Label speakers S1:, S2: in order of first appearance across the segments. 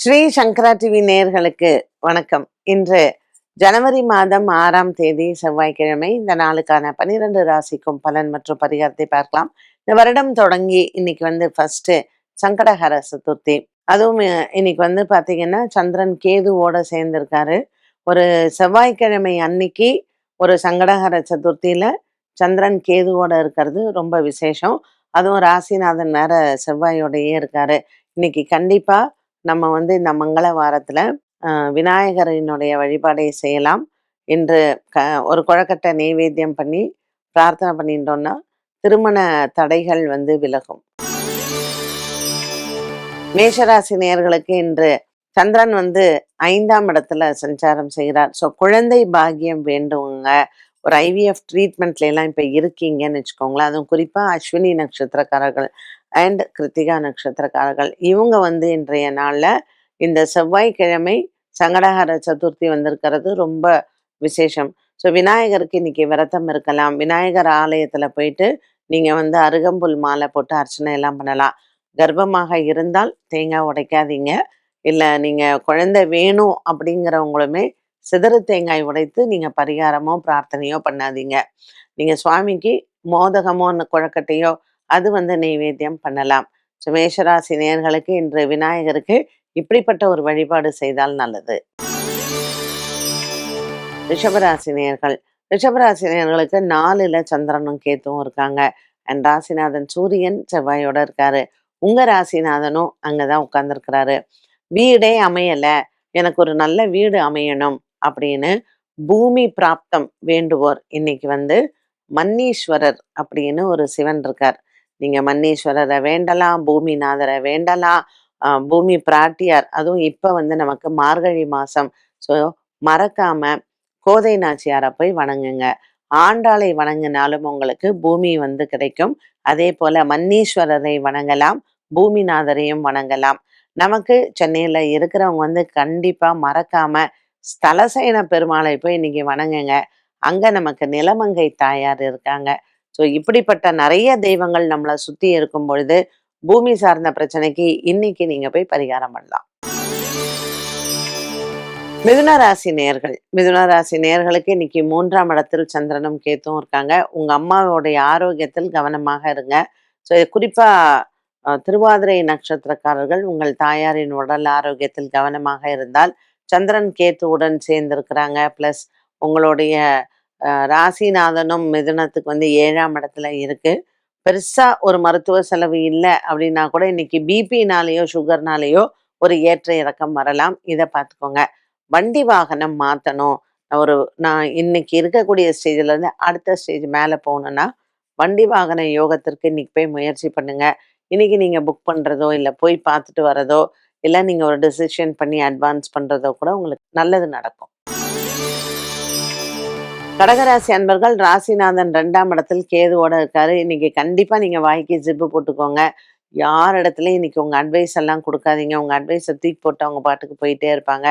S1: ஸ்ரீ சங்கரா TV நேர்களுக்கு வணக்கம். இன்று ஜனவரி மாதம் ஆறாம் தேதி செவ்வாய்க்கிழமை இந்த நாளுக்கான பனிரெண்டு ராசிக்கும் பலன் மற்றும் பரிகாரத்தை பார்க்கலாம். இந்த வருடம் தொடங்கி இன்னைக்கு வந்து ஃபர்ஸ்ட் சங்கடஹர சதுர்த்தி. அதுவும் இன்னைக்கு வந்து பாத்தீங்கன்னா சந்திரன் கேதுவோட சேர்ந்திருக்காரு. ஒரு செவ்வாய்க்கிழமை அன்னைக்கு ஒரு சங்கடஹர சதுர்த்தியில சந்திரன் கேதுவோட இருக்கிறது ரொம்ப விசேஷம். அதுவும் ராசிநாதன் வேற செவ்வாயோடையே இருக்காரு. இன்னைக்கு கண்டிப்பா நம்ம வந்து இந்த மங்கள வாரத்துல விநாயகரினுடைய வழிபாடை செய்யலாம். என்று க ஒரு குழக்கட்டை நெய்வேத்தியம் பண்ணி பிரார்த்தனை பண்ணிட்டோம்னா திருமண தடைகள் வந்து விலகும். மேஷராசி நேர்களுக்கு இன்று சந்திரன் வந்து ஐந்தாம் இடத்துல சஞ்சாரம் செய்கிறார். ஸோ குழந்தை பாகியம் வேண்டுவங்க ஒரு ஐவிஎஃப் ட்ரீட்மெண்ட்ல எல்லாம் இப்போ இருக்கீங்கன்னு வச்சுக்கோங்களேன். அதுவும் குறிப்பாக அஸ்வினி நட்சத்திரக்காரர்கள். அண்ட் கிருத்திகா நட்சத்திரக்காரர்கள் இவங்க வந்து இன்றைய நாளில் இந்த செவ்வாய்க்கிழமை சங்கடஹர சதுர்த்தி வந்திருக்கிறது ரொம்ப விசேஷம். ஸோ விநாயகருக்கு இன்னைக்கு விரதம் இருக்கலாம். விநாயகர் ஆலயத்தில் போயிட்டு நீங்கள் வந்து அருகம்புல் மாலை போட்டு அர்ச்சனை எல்லாம் பண்ணலாம். கர்ப்பமாக இருந்தால் தேங்காய் உடைக்காதீங்க. இல்லை நீங்கள் குழந்தை வேணும் அப்படிங்கிறவங்களுமே சிதறு தேங்காய் உடைத்து நீங்கள் பரிகாரமோ பிரார்த்தனையோ பண்ணாதீங்க. நீங்கள் சுவாமிக்கு மோதகமோ அந்த குழக்கட்டையோ அது வந்து நெய்வேத்தியம் பண்ணலாம். ஸோ மேஷராசி இன்று விநாயகருக்கு இப்படிப்பட்ட ஒரு வழிபாடு செய்தால் நல்லது. ரிஷபராசி நேயர்கள். ரிஷபராசி நாலுல சந்திரனும் கேத்துவும் இருக்காங்க. அண்ட் ராசிநாதன் சூரியன் செவ்வாயோட இருக்காரு. உங்க ராசிநாதனும் அங்கதான் உட்கார்ந்துருக்கிறாரு. வீடே அமையல. எனக்கு ஒரு நல்ல வீடு அமையணும் அப்படின்னு பூமி பிராப்தம் வேண்டுவோர் இன்னைக்கு வந்து மன்னீஸ்வரர் அப்படின்னு ஒரு சிவன் இருக்கார். நீங்க மன்னீஸ்வரரை வேண்டலாம் பூமிநாதரை வேண்டலாம். பூமி பிராட்டியார். அதுவும் இப்போ வந்து நமக்கு மார்கழி மாசம். ஸோ மறக்காம கோதை நாச்சியாரை போய் வணங்குங்க. ஆண்டாளை வணங்கினாலும் உங்களுக்கு பூமி வந்து கிடைக்கும். அதே போல மன்னீஸ்வரரை வணங்கலாம் பூமிநாதரையும் வணங்கலாம். நமக்கு சென்னையில் இருக்கிறவங்க வந்து கண்டிப்பா மறக்காம ஸ்தலசேன பெருமாளை போய் இன்னைக்கு வணங்குங்க. அங்க நமக்கு நிலமங்கை தாயார் இருக்காங்க. ஸோ இப்படிப்பட்ட நிறைய தெய்வங்கள் நம்மளை சுத்தி இருக்கும் பொழுது பூமி சார்ந்த பிரச்சனைக்கு இன்னைக்கு நீங்க போய் பரிகாரம் பண்ணலாம். மிதுன ராசி நேயர்கள் மிதுன ராசி நேயர்களுக்கு இன்னைக்கு மூன்றாம் இடத்தில் சந்திரனும் கேத்தும் இருக்காங்க. உங்க அம்மாவுடைய ஆரோக்கியத்தில் கவனமாக இருங்க. ஸோ குறிப்பா திருவாதிரை நட்சத்திரக்காரர்கள் உங்கள் தாயாரின் உடல் ஆரோக்கியத்தில் கவனமாக இருந்தால் சந்திரன் கேத்துவுடன் சேர்ந்திருக்கிறாங்க. ப்ளஸ் உங்களுடைய ராசிநாதனும் மிதுனத்துக்கு வந்து ஏழாம் இடத்துல இருக்கு. பெருசா ஒரு மருத்துவ செலவு இல்லை அப்படின்னா கூட இன்னைக்கு பிபினாலேயோ சுகர்னாலேயோ ஒரு ஏற்ற இறக்கம் வரலாம். இதை பார்த்துக்கோங்க வண்டி வாகனம் மாற்றணும் ஒரு நான் இன்னைக்கு இருக்கக்கூடிய ஸ்டேஜ்ல இருந்து அடுத்த ஸ்டேஜ் மேலே போகணும்னா வண்டி வாகன யோகத்திற்கு இன்னைக்கு போய் முயற்சி பண்ணுங்க. இன்னைக்கு நீங்க புக் பண்றதோ இல்லை போய் பார்த்துட்டு வரதோ இல்லை நீங்க ஒரு டெசிஷன் பண்ணி அட்வான்ஸ் பண்றதோ கூட உங்களுக்கு நல்லது நடக்கும். கடகராசி அன்பர்கள் ராசிநாதன் ரெண்டாம் இடத்தில் கேதுவோட இருக்காரு. இன்னைக்கு கண்டிப்பா நீங்க வாய்க்கு ஜிப்பு போட்டுக்கோங்க. யார் இடத்துலையும் இன்னைக்கு உங்க அட்வைஸ் எல்லாம் கொடுக்காதீங்க. உங்க அட்வைஸை தூக்கி போட்டு அவங்க பாட்டுக்கு போயிட்டே இருப்பாங்க.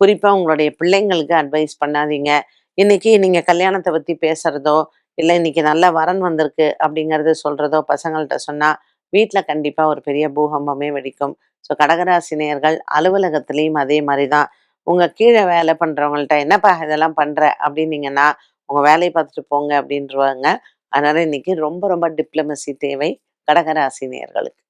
S1: குறிப்பா உங்களுடைய பிள்ளைங்களுக்கு அட்வைஸ் பண்ணாதீங்க. இன்னைக்கு நீங்க கல்யாணத்தை பத்தி பேசுறதோ இல்லை இன்னைக்கு நல்ல வரன் வந்திருக்கு அப்படிங்கறது சொல்றதோ பசங்கள்கிட்ட சொன்னா வீட்டில் கண்டிப்பா ஒரு பெரிய பூகம்பமே வெடிக்கும். ஸோ கடகராசி நேயர்கள் அலுவலகத்திலையும் அதே மாதிரி தான் உங்க கீழே வேலை பண்றவங்கள்ட்ட என்னப்பா இதெல்லாம் பண்ற? அப்படின்னீங்கன்னா உங்க வேலையை பார்த்துட்டு போங்க அப்படின்றவாங்க. அதனால இன்னைக்கு ரொம்ப ரொம்ப டிப்ளமசி தேவை கடகராசி நேர்களுக்கு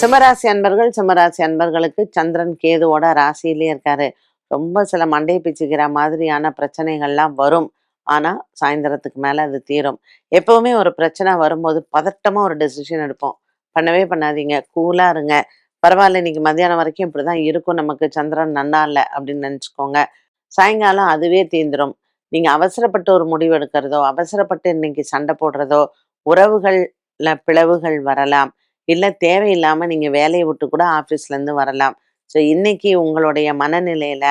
S1: சிம்மராசி அன்பர்கள் சிம்மராசி அன்பர்களுக்கு சந்திரன் கேதுவோட ராசியிலே இருக்காரு. ரொம்ப சில மண்டையை பிச்சுக்கிற மாதிரியான பிரச்சனைகள்லாம் வரும். ஆனால் சாயந்தரத்துக்கு மேலே அது தீரும். எப்பவுமே ஒரு பிரச்சனை வரும்போது பதட்டமாக ஒரு டெசிஷன் எடுப்போம். பண்ணவே பண்ணாதீங்க. கூலாக இருங்க. பரவாயில்ல இன்னைக்கு மத்தியானம் வரைக்கும் இப்படிதான் இருக்கும். நமக்கு சந்திரன் நன்னா இல்லை அப்படின்னு நினச்சிக்கோங்க. சாயங்காலம் அதுவே தீந்துடும் நீங்கள் அவசரப்பட்டு ஒரு முடிவு எடுக்கிறதோ அவசரப்பட்டு இன்னைக்கு சண்டை போடுறதோ உறவுகளில் பிளவுகள் வரலாம். இல்லை தேவையில்லாமல் நீங்கள் வேலையை விட்டு கூட ஆஃபீஸ்லேருந்து வரலாம். ஸோ இன்னைக்கு உங்களுடைய மனநிலையில்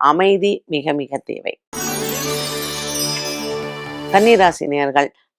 S1: அமைதி மிக மிக தேவை. கன்னிராசி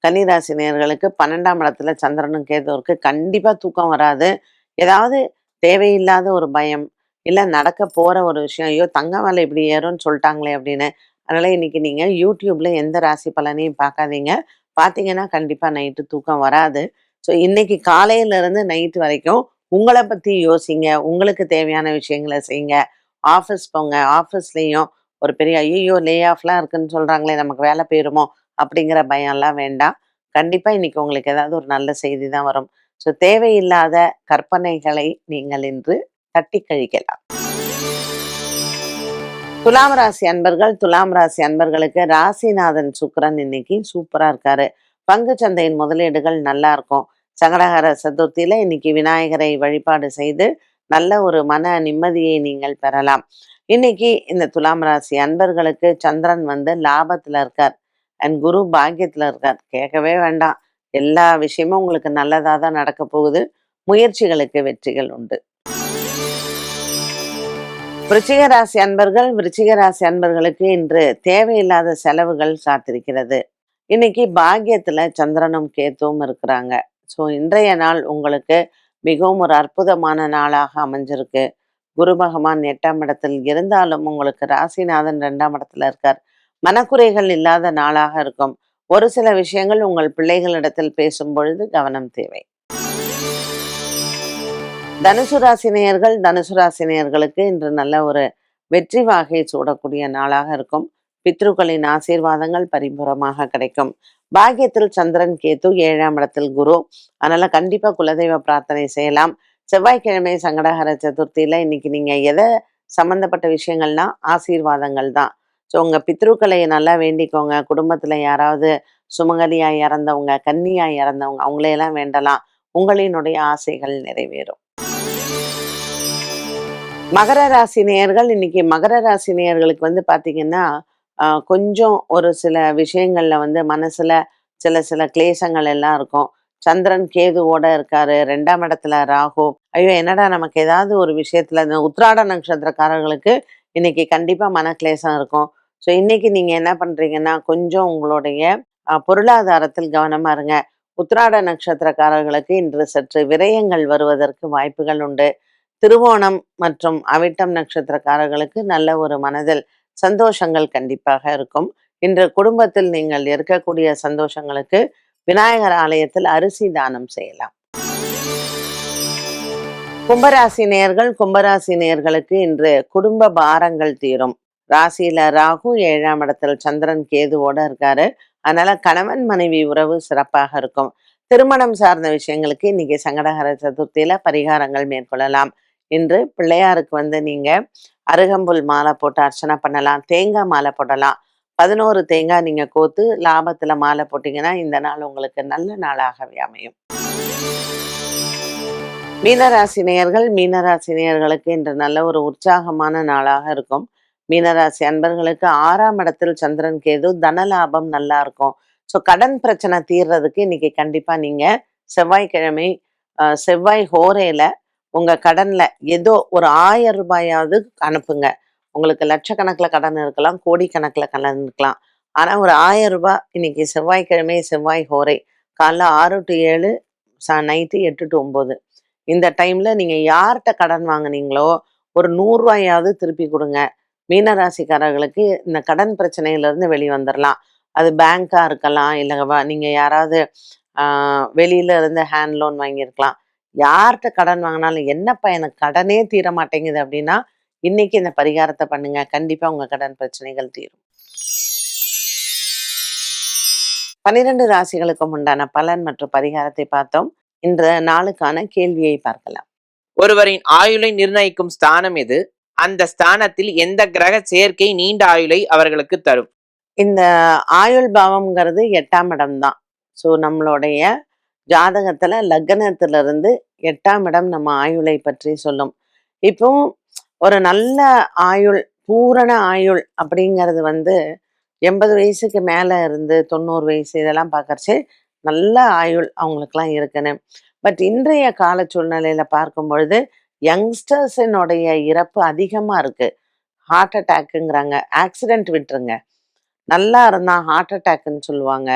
S1: கன்னிராசினியர்களுக்கு கன்னிராசி பன்னெண்டாம் இடத்துல சந்திரனும் கேதுவருக்கு கண்டிப்பாக தூக்கம் வராது. ஏதாவது தேவையில்லாத ஒரு பயம் இல்லை நடக்க போகிற ஒரு விஷயம் ஐயோ தங்க வேலை இப்படி ஏறும்னு சொல்லிட்டாங்களே அப்படின்னு அதனால் இன்னைக்கு நீங்கள் யூடியூப்பில் எந்த ராசி பலனையும் பார்க்காதீங்க பார்த்தீங்கன்னா கண்டிப்பாக நைட்டு தூக்கம் வராது ஸோ இன்னைக்கு காலையில இருந்து நைட்டு வரைக்கும் உங்களை பற்றி யோசிங்க. உங்களுக்கு தேவையான விஷயங்களை செய்யுங்க. ஆஃபீஸ் போங்க. ஆஃபீஸ்லேயும் ஒரு பெரிய ஐயோ லே ஆஃப்லாம் இருக்குன்னு சொல்கிறாங்களே நமக்கு வேலை போயிருமோ! அப்படிங்கிற பயம்லாம் வேண்டாம். கண்டிப்பாக இன்னைக்கு உங்களுக்கு ஏதாவது ஒரு நல்ல செய்தி தான் வரும். ஸோ தேவையில்லாத கற்பனைகளை நீங்கள் இன்று தட்டி கழிக்கலாம். துலாம் ராசி அன்பர்கள் துலாம் ராசி அன்பர்களுக்கு ராசிநாதன் சுக்கரன் இன்னைக்கு சூப்பரா இருக்காரு. பங்கு சந்தையின் முதலீடுகள் நல்லா இருக்கும். சங்கடகர சதுர்த்தியில இன்னைக்கு விநாயகரை வழிபாடு செய்து நல்ல ஒரு மன நிம்மதியை நீங்கள் பெறலாம். இன்னைக்கு இந்த துலாம் ராசி அன்பர்களுக்கு சந்திரன் வந்து லாபத்துல இருக்கார். அண்ட் குரு பாக்கியத்துல இருக்கார். கேட்கவே வேண்டாம். எல்லா விஷயமும் உங்களுக்கு நல்லதா தான் நடக்க போகுது. முயற்சிகளுக்கு வெற்றிகள் உண்டு. விருச்சிக ராசி அன்பர்கள் விருச்சிக ராசி அன்பர்களுக்கு இன்று தேவையில்லாத செலவுகள் காத்திருக்கிறது. இன்னைக்கு பாக்கியத்துல சந்திரனும் கேத்துவும் இருக்கிறாங்க. ஸோ இன்றைய நாள் உங்களுக்கு மிகவும் ஒரு அற்புதமான நாளாக அமைஞ்சிருக்கு. குரு பகவான் எட்டாம் இடத்தில் இருந்தாலும் உங்களுக்கு ராசிநாதன் ரெண்டாம் இடத்துல இருக்கார். மனக்குறைகள் இல்லாத நாளாக இருக்கும். ஒரு சில விஷயங்கள் உங்கள் பிள்ளைகளிடத்தில் பேசும் பொழுது கவனம் தேவை. தனுசு ராசினியர்கள் தனுசு ராசினியர்களுக்கு இன்று நல்ல ஒரு வெற்றி வாகை சூடக்கூடிய நாளாக இருக்கும். பித்ருக்களின் ஆசீர்வாதங்கள் பரிபூரமாக கிடைக்கும். பாக்கியத்தில் சந்திரன், கேத்து ஏழாம் இடத்தில் குரு. அதனால கண்டிப்பா குலதெய்வ பிரார்த்தனை செய்யலாம். செவ்வாய்க்கிழமை சங்கடஹர சதுர்த்தியில இன்னைக்கு நீங்க எதை சம்பந்தப்பட்ட விஷயங்கள்னா ஆசீர்வாதங்கள் தான். ஸோ உங்கள் பித்ருக்களை நல்லா வேண்டிக்கோங்க. குடும்பத்தில் யாராவது சுமங்கலியாக இறந்தவங்க, கன்னியாக இறந்தவங்க அவங்களையெல்லாம் வேண்டலாம். உங்களினுடைய ஆசைகள் நிறைவேறும். மகர ராசி நேயர்கள் இன்னைக்கு மகர ராசி நேயர்களுக்கு வந்து பார்த்தீங்கன்னா, கொஞ்சம் ஒரு சில விஷயங்களில் வந்து மனசில் சில சில கிளேசங்கள் எல்லாம் இருக்கும். சந்திரன் கேதுவோட இருக்காரு. ரெண்டாம் இடத்துல ராகு. ஐயோ! என்னடா நமக்கு ஏதாவது ஒரு விஷயத்துல இந்த உத்ராட நட்சத்திரக்காரர்களுக்கு இன்னைக்கு கண்டிப்பா கிளேசம் இருக்கும். ஸோ இன்னைக்கு நீங்க என்ன பண்றீங்கன்னா, கொஞ்சம் உங்களுடைய பொருளாதாரத்தில் கவனமா இருங்க. உத்ராட நட்சத்திரக்காரர்களுக்கு இன்று சற்று விரயங்கள் வருவதற்கு வாய்ப்புகள் உண்டு. திருவோணம் மற்றும் அவிட்டம் நட்சத்திரக்காரர்களுக்கு நல்ல ஒரு மனதில் சந்தோஷங்கள் கண்டிப்பாக இருக்கும். இன்று குடும்பத்தில் நீங்கள் இருக்கக்கூடிய சந்தோஷங்களுக்கு விநாயகர் ஆலயத்தில் அரிசி தானம் செய்யலாம். கும்பராசி நேயர்கள் கும்பராசி நேயர்களுக்கு இன்று குடும்ப பாரங்கள் தீரும். ராசியில ராகு ஏழாம் இடத்தில் சந்திரன், கேதுவோட இருக்காரு. அதனால கணவன் மனைவி உறவு சிறப்பாக இருக்கும். திருமணம் சார்ந்த விஷயங்களுக்கு இன்னைக்கு சங்கடகர சதுர்த்தியில பரிகாரங்கள் மேற்கொள்ளலாம். இன்று பிள்ளையாருக்கு வந்து நீங்க அருகம்புல் மாலை போட்டு அர்ச்சனை பண்ணலாம். தேங்காய் மாலை போடலாம். 11 தேங்காய் நீங்க கோத்து லாபத்துல மாலை போட்டீங்கன்னா, இந்த நாள் உங்களுக்கு நல்ல நாளாகவே அமையும். மீனராசினியர்கள் மீனராசினியர்களுக்கு இன்று நல்ல ஒரு உற்சாகமான நாளாக இருக்கும். மீனராசி அன்பர்களுக்கு ஆறாம் இடத்தில் சந்திரன், கேது தனலாபம் நல்லா இருக்கும். ஸோ கடன் பிரச்சனை தீர்றதுக்கு இன்னைக்கு கண்டிப்பா நீங்க செவ்வாய்க்கிழமை செவ்வாய் ஹோரேல உங்க கடன்ல ஏதோ ஒரு ஆயிரம் ரூபாயாவது அனுப்புங்க. உங்களுக்கு லட்சக்கணக்கில் கடன் இருக்கலாம். கோடிக்கணக்கில் கடன் இருக்கலாம். ஆனால் ஒரு ஆயிரம் ரூபாய் இன்னைக்கு செவ்வாய்க்கிழமை செவ்வாய் ஹோரை. காலைல ஆறு டு ஏழு சா நைட்டு எட்டு டு ஒம்பது இந்த டைமில் நீங்கள் யார்கிட்ட கடன் வாங்குனீங்களோ, ஒரு நூறுரூவாயாவது திருப்பி கொடுங்க மீனராசிக்காரர்களுக்கு இந்த கடன் பிரச்சனையிலிருந்து வெளிவந்துடலாம் அது பேங்க்கா இருக்கலாம். இல்ல நீங்கள் நீங்க யாராவது வெளியில இருந்து ஹேண்ட் லோன் வாங்கியிருக்கலாம். யார்கிட்ட கடன் வாங்கினாலும் "என்னப்பா எனக்கு கடனே தீர மாட்டேங்குது" அப்படின்னா, இன்னைக்கு இந்த பரிகாரத்தை பண்ணுங்க. கண்டிப்பா உங்க கடன் பிரச்சனைகள் தீரும். 12 ராசிகளுக்கும் உண்டான பலன் மற்றும் பரிகாரத்தை பார்த்தோம். இன்ற நாளுக்கான கேள்வியை பார்க்கலாம்.
S2: ஒருவரின் ஆயுளை நிர்ணயிக்கும் ஸ்தானம் எது? அந்த ஸ்தானத்தில் எந்த கிரக சேர்க்கை நீண்ட ஆயுளை அவர்களுக்கு தரும்?
S1: இந்த ஆயுள் பாவம்ங்கிறது எட்டாம் இடம் தான். ஸோ நம்மளுடைய ஜாதகத்துல லக்னத்திலிருந்து எட்டாம் இடம் நம்ம ஆயுளை பற்றி சொல்லும். இப்போ ஒரு நல்ல ஆயுள், பூரண ஆயுள் அப்படிங்கிறது வந்து 80 வயசுக்கு மேலே இருந்து 90 வயசு இதெல்லாம் பார்க்கறச்சு நல்ல ஆயுள் அவங்களுக்கெல்லாம் இருக்குன்னு. பட் இன்றைய கால சூழ்நிலையில பார்க்கும் பொழுது, யங்ஸ்டர்ஸினுடைய இறப்பு அதிகமாக இருக்குது ஹார்ட் அட்டாக்குங்கிறாங்க. ஆக்சிடென்ட் விட்டுருங்க. நல்லா இருந்தால் ஹார்ட் அட்டாக்குன்னு சொல்லுவாங்க.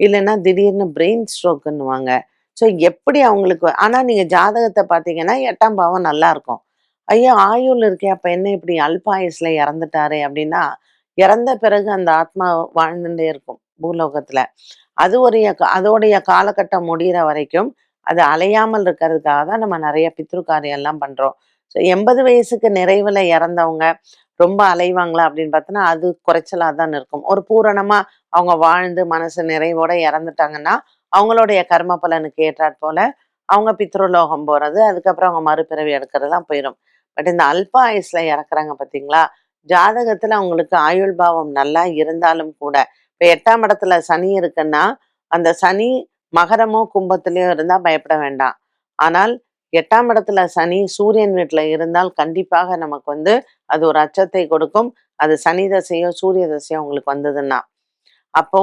S1: இல்லைன்னா திடீர்னு பிரெயின் ஸ்ட்ரோக்குன்னுவாங்க. ஸோ எப்படி அவங்களுக்கு ஆனால் நீங்கள் ஜாதகத்தை பார்த்தீங்கன்னா எட்டாம் பாவம் நல்லா இருக்கும். ஐயோ! ஆயுள் இருக்கே அப்போ என்ன இப்படி அல்பாயுஸ்ல இறந்துட்டாரே அப்படின்னா, இறந்த பிறகு அந்த ஆத்மா வாழ்ந்துட்டே இருக்கும் பூலோகத்தில் அது ஒரு அதோடைய காலகட்டம் முடியிற வரைக்கும் அது அலையாமல் இருக்கிறதுக்காக தான் நம்ம நிறைய பித்ரு காரியம் எல்லாம் பண்றோம். ஸோ எண்பது வயசுக்கு நிறைவில் இறந்தவங்க ரொம்ப அலைவாங்களா அப்படின்னு பார்த்தோன்னா அது குறைச்சலா தான் இருக்கும். ஒரு பூரணமா அவங்க வாழ்ந்து மனசு நிறைவோட இறந்துட்டாங்கன்னா அவங்களுடைய கர்ம பலனுக்கு ஏற்றாற் போல அவங்க பித்ருலோகம் போறது அதுக்கப்புறம் அவங்க மறுபிறவி எடுக்கிறதுலாம் போயிடும் பட் இந்த அல்ப ஆயுஸ்ல இறக்குறாங்க பார்த்தீங்களா ஜாதகத்துல அவங்களுக்கு ஆயுள் பாவம் நல்லா இருந்தாலும் கூட இப்போ எட்டாம் இடத்துல சனி இருக்குன்னா அந்த சனி மகரமோ கும்பத்திலையோ இருந்தா பயப்பட வேண்டாம். ஆனால் எட்டாம் இடத்துல சனி சூரியன் வீட்டுல இருந்தால் கண்டிப்பாக நமக்கு வந்து அது ஒரு அச்சத்தை கொடுக்கும். அது சனி தசையோ சூரிய தசையோ அவங்களுக்கு வந்ததுன்னா. அப்போ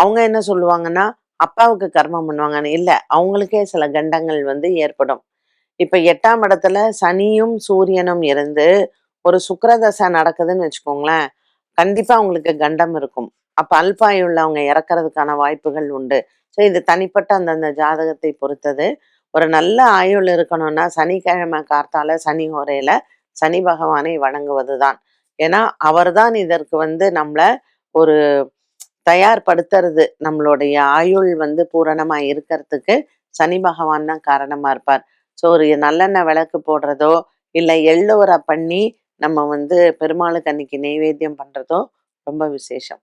S1: அவங்க என்ன சொல்லுவாங்கன்னா அப்பாவுக்கு கர்மம் பண்ணுவாங்கன்னு. இல்ல அவங்களுக்கே சில கண்டங்கள் வந்து ஏற்படும். இப்ப எட்டாம் இடத்துல சனியும் சூரியனும் இருந்து ஒரு சுக்கரதசை நடக்குதுன்னு வச்சுக்கோங்களேன் கண்டிப்பா அவங்களுக்கு கண்டம் இருக்கும். அப்போ அல்பாய் உள்ளவங்க இறக்கறதுக்கான வாய்ப்புகள் உண்டு. ஸோ இது தனிப்பட்ட அந்தந்த ஜாதகத்தை பொறுத்தது. ஒரு நல்ல ஆயுள் இருக்கணும்னா சனிக்கிழமை கார்த்தால சனி ஹோரையில சனி பகவானை வணங்குவதுதான். ஏன்னா அவர் தான் இதற்கு வந்து நம்மளை ஒரு தயார்படுத்துறது. நம்மளுடைய ஆயுள் வந்து பூரணமாக இருக்கிறதுக்கு சனி பகவான் தான் காரணமாக இருப்பார். ஸோ ஒரு நல்லெண்ணெய் விளக்கு போடுறதோ இல்லை எள்ளோரை பண்ணி நம்ம வந்து பெருமாளுக்கு அன்னைக்கு நெய்வேத்தியம் பண்ணுறதோ ரொம்ப விசேஷம்.